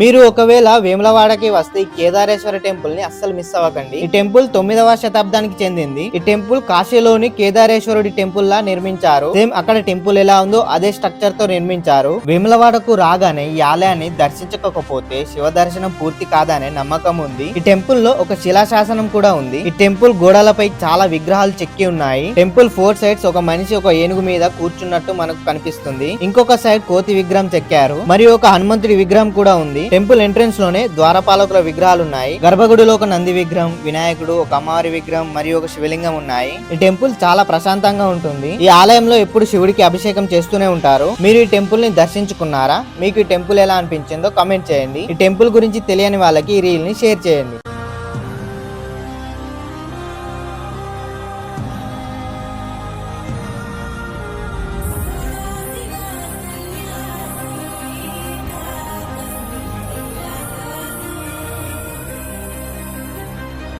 మీరు ఒకవేళ వేములవాడకి వస్తే ఈ కేదారేశ్వర టెంపుల్ని అస్సలు మిస్ అవ్వకండి. ఈ టెంపుల్ తొమ్మిదవ శతాబ్దానికి చెందింది. ఈ టెంపుల్ కాశీలోని కేదారేశ్వరుడి టెంపుల్ లా నిర్మించారు. సేమ్ అక్కడ టెంపుల్ ఎలా ఉందో అదే స్ట్రక్చర్తో నిర్మించారు. వేములవాడకు రాగానే ఈ ఆలయాన్ని దర్శించకపోతే శివ దర్శనం పూర్తి కాదనే నమ్మకం ఉంది. ఈ టెంపుల్లో ఒక శిలాశాసనం కూడా ఉంది. ఈ టెంపుల్ గోడలపై చాలా విగ్రహాలు చెక్కి ఉన్నాయి. టెంపుల్ ఫోర్ సైడ్స్ ఒక మనిషి ఒక ఏనుగు మీద కూర్చున్నట్టు మనకు కనిపిస్తుంది. ఇంకొక సైడ్ కోతి విగ్రహం చెక్కారు. మరియు ఒక హనుమంతుడి విగ్రహం కూడా ఉంది. టెంపుల్ ఎంట్రెన్స్లోనే ద్వారపాలకుల విగ్రహాలు ఉన్నాయి గర్భగుడిలో ఒక నంది విగ్రహం వినాయకుడు ఒక అమ్మవారి విగ్రహం మరియు ఒక శివలింగం ఉన్నాయి. ఈ టెంపుల్ చాలా ప్రశాంతంగా ఉంటుంది. ఈ ఆలయంలో ఎప్పుడు శివుడికి అభిషేకం చేస్తూనే ఉంటారు. మీరు ఈ టెంపుల్ని దర్శించుకున్నారా? మీకు ఈ టెంపుల్ ఎలా అనిపించిందో కమెంట్ చేయండి. ఈ టెంపుల్ గురించి తెలియని వాళ్ళకి ఈ రీల్ని షేర్ చేయండి.